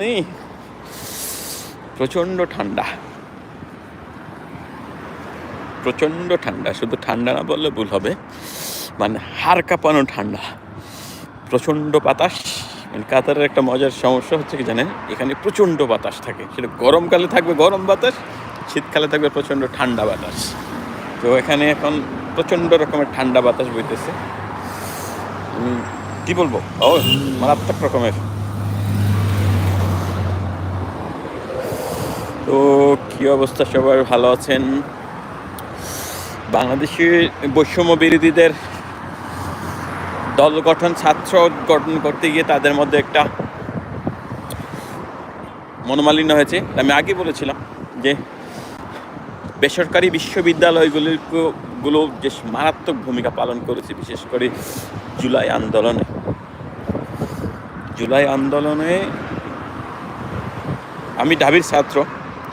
নেই প্রচণ্ড ঠান্ডা। প্রচণ্ড ঠান্ডা, শুধু ঠান্ডা না বললে ভুল হবে। মানে হাড় কাঁপানো ঠান্ডা। প্রচণ্ড বাতাস। মানে কাতারের একটা মজার সমস্যা হচ্ছে কি জানেন? এখানে প্রচণ্ড বাতাস থাকে। সেটা গরমকালে থাকবে গরম বাতাস, শীতকালে থাকবে প্রচণ্ড ঠান্ডা বাতাস। তো এখানে এখন প্রচণ্ড রকমের ঠান্ডা বাতাস বইতেছে। কি বলব? ও, মারাত্মক রকমের। তো কি অবস্থা? সবার ভালো আছেন? বাংলাদেশের বৈষম্য বিরোধীদের দল গঠন, ছাত্র গঠন করতে গিয়ে তাদের মধ্যে একটা মনোমালিন্য হয়েছে। আমি আগে বলেছিলাম যে বেসরকারি বিশ্ববিদ্যালয়গুলিরগুলো যে মারাত্মক ভূমিকা পালন করেছে, বিশেষ করে জুলাই আন্দোলনে। জুলাই আন্দোলনে আমি ঢাবির ছাত্র।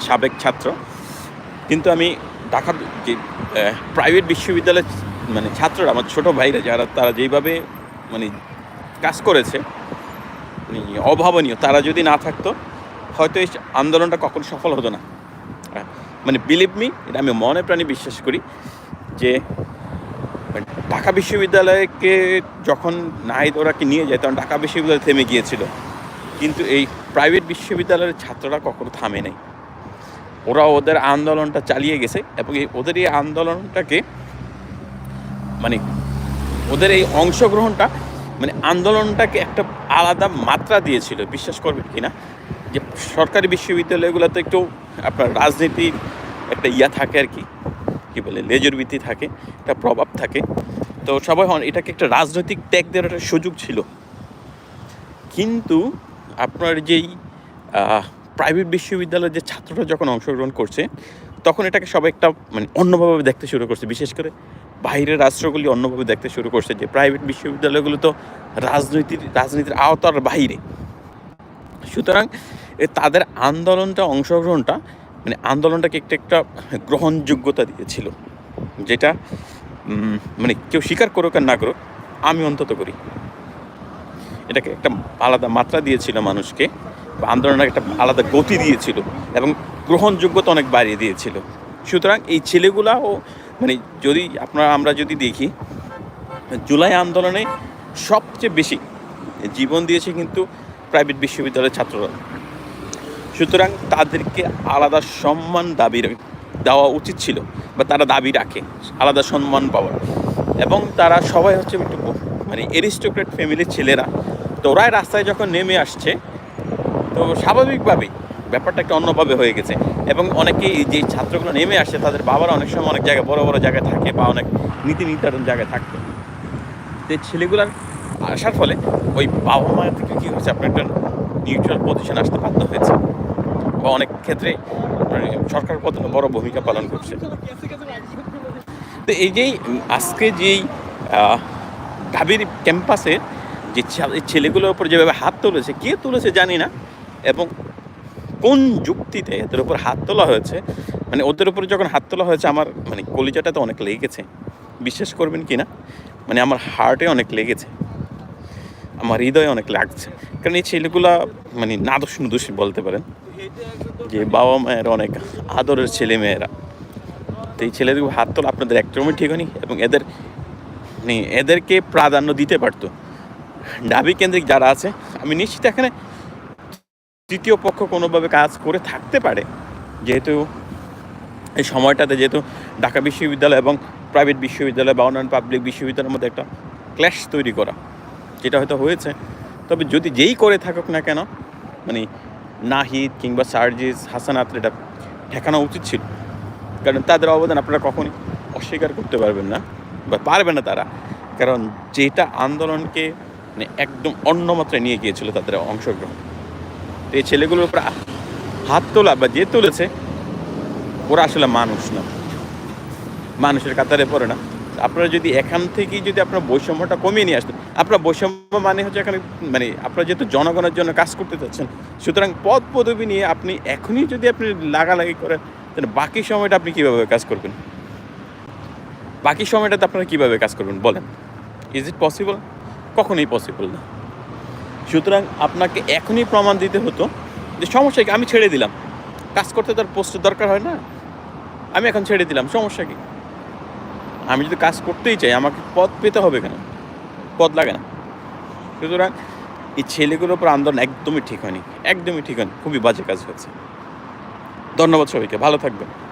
সাবেক ছাত্র। কিন্তু আমি ঢাকা যে প্রাইভেট বিশ্ববিদ্যালয়ের মানে ছাত্ররা, আমার ছোটো ভাইরা যারা, তারা যেইভাবে মানে কাজ করেছে মানে অভাবনীয়, তারা যদি না থাকতো, হয়তো এই আন্দোলনটা কখনো সফল হতো না। মানে বিলিভ মি এটা আমি মনে প্রাণে বিশ্বাস করি যে মানে ঢাকা বিশ্ববিদ্যালয়কে যখন নাহিদ ওরাকে নিয়ে যায়? তখন ঢাকা বিশ্ববিদ্যালয় থেমে গিয়েছিল। কিন্তু এই প্রাইভেট বিশ্ববিদ্যালয়ের ছাত্ররা কখনো থামে নাই। ওরা ওদের আন্দোলনটা চালিয়ে গেছে এবং এই ওদের এই আন্দোলনটাকে মানে ওদের এই অংশগ্রহণটা মানে আন্দোলনটাকে একটা আলাদা মাত্রা দিয়েছিল। বিশ্বাস করবেন কি না? যে সরকারি বিশ্ববিদ্যালয়গুলোতে একটু আপনার রাজনীতির একটা ইয়া থাকে আর কি, কী বলে, লেজর থাকে, একটা প্রভাব থাকে। তো সবাই হন, এটাকে একটা রাজনৈতিক ত্যাগ দেওয়ার একটা সুযোগ ছিল। কিন্তু আপনার যেই প্রাইভেট বিশ্ববিদ্যালয়ের যে ছাত্ররা যখন অংশগ্রহণ করছে, তখন এটাকে সবাই একটা মানে অন্যভাবে দেখতে শুরু করছে। বিশেষ করে বাইরের রাষ্ট্রগুলি অন্যভাবে দেখতে শুরু করছে যে প্রাইভেট বিশ্ববিদ্যালয়গুলো তো রাজনৈতিক রাজনীতির আওতার বাইরে। সুতরাং তাদের আন্দোলনটা, অংশগ্রহণটা মানে আন্দোলনটাকে একটা একটা গ্রহণযোগ্যতা দিয়েছিল। যেটা মানে কেউ স্বীকার করুক আর না করুক, আমি অন্তত করি। এটাকে একটা আলাদা মাত্রা দিয়েছিল মানুষকে। আন্দোলনের একটা আলাদা গতি দিয়েছিল এবং গ্রহণযোগ্যতা অনেক বাড়িয়ে দিয়েছিল। সুতরাং এই ছেলেগুলাও মানে যদি আপনারা, আমরা যদি দেখি, জুলাই আন্দোলনে সবচেয়ে বেশি জীবন দিয়েছে কিন্তু প্রাইভেট বিশ্ববিদ্যালয়ের ছাত্ররা। সুতরাং তাদেরকে আলাদা সম্মান দাবি দেওয়া উচিত ছিল বা তারা দাবি রাখে, আলাদা সম্মান পাওয়ার। এবং তারা সবাই হচ্ছে একটু মানে এরিস্টোক্রেট ফ্যামিলির ছেলেরা। তো ওরাই রাস্তায় যখন নেমে আসছে তো স্বাভাবিকভাবেই ব্যাপারটা একটা অন্যভাবে হয়ে গেছে। এবং অনেকেই যে ছাত্রগুলো নেমে আসছে তাদের বাবারা অনেক সময় অনেক জায়গায়, বড় বড় জায়গায় থাকে বা অনেক নীতি নির্ধারণ জায়গায় থাকতো। তো ছেলেগুলার আসার ফলে ওই বাবা মায়ের থেকে কী হচ্ছে আপনার একটা নিউট্রাল পজিশন আসতে বাধ্য হয়েছে। বা অনেক ক্ষেত্রে মানে সরকার কত বড় ভূমিকা পালন করছে। তো এই যেই আজকে যেই ঢাবির ক্যাম্পাসে যে ছেলেগুলোর উপর যেভাবে হাত তুলেছে, কে তুলেছে জানি না। এবং কোন যুক্তিতে এদের উপর হাত তোলা হয়েছে? মানে ওদের উপর যখন হাত তোলা হয়েছে, আমার মানে কলিজাটা তো অনেক লেগেছে। বিশ্বাস করবেন কি না মানে আমার হার্টে অনেক লেগেছে। আমার হৃদয়ে অনেক লাগছে। কারণ এই ছেলেগুলা মানে নাদোষ নুদোষ বলতে পারেন। যে বাবা মায়ের অনেক আদরের ছেলে মেয়েরা। তো এই ছেলেদের হাত তোলা আপনাদের একদমই ঠিক হয়নি এবং এদের মানে এদেরকে প্রাধান্য দিতে পারতো। ডাবি কেন্দ্রিক যারা আছে, আমি নিশ্চিত এখানে তৃতীয় পক্ষ কোনোভাবে কাজ করে থাকতে পারে, যেহেতু এই সময়টাতে যেহেতু ঢাকা বিশ্ববিদ্যালয় এবং প্রাইভেট বিশ্ববিদ্যালয় বা অন্যান্য পাবলিক বিশ্ববিদ্যালয়ের মধ্যে একটা ক্ল্যাশ তৈরি করা, যেটা হয়তো হয়েছে। তবে যদি যেই করে থাকুক না কেন মানে নাহিদ কিংবা সার্জিস হাসানাত এটা ঠেকানো উচিত ছিল। কারণ তাদের অবদান আপনারা কখনই অস্বীকার করতে পারবেন না বা পারবে না তারা। কারণ যেটা আন্দোলনকে মানে একদম অন্য মাত্রায় নিয়ে গিয়েছিল, তাদের অংশগ্রহণ। এই ছেলেগুলোর উপর হাত তোলা বা যে তুলেছে, ওরা আসলে মানুষ না। মানুষের কাতারে পড়ে না। আপনারা যদি এখান থেকেই যদি আপনার বৈষম্যটা কমিয়ে নিয়ে আসতেন আপনার বৈষম্য মানে হচ্ছে এখানে মানে আপনারা যেহেতু জনগণের জন্য কাজ করতে চাচ্ছেন, সুতরাং পদ পদবি নিয়ে আপনি এখনই যদি আপনি লাগালাগি করেন, তাহলে বাকি সময়টা আপনি কীভাবে কাজ করবেন? বাকি সময়টাতে আপনারা কীভাবে কাজ করবেন? বলেন। ইজ ইট পসিবল কখনোই পসিবল না। সুতরাং আপনাকে এখনই প্রমাণ দিতে হতো যে সমস্যা কি? আমি ছেড়ে দিলাম। কাজ করতে তার পোস্টের দরকার হয় না? আমি এখন ছেড়ে দিলাম, সমস্যা কি? আমি যদি কাজ করতেই চাই, আমাকে পদ পেতে হবে কেন? পদ লাগে না। সুতরাং এই ছেলেগুলোর উপর আন্দোলন একদমই ঠিক হয়নি, একদমই ঠিক হয়নি। খুবই বাজে কাজ হয়েছে। ধন্যবাদ সবাইকে, ভালো থাকবেন।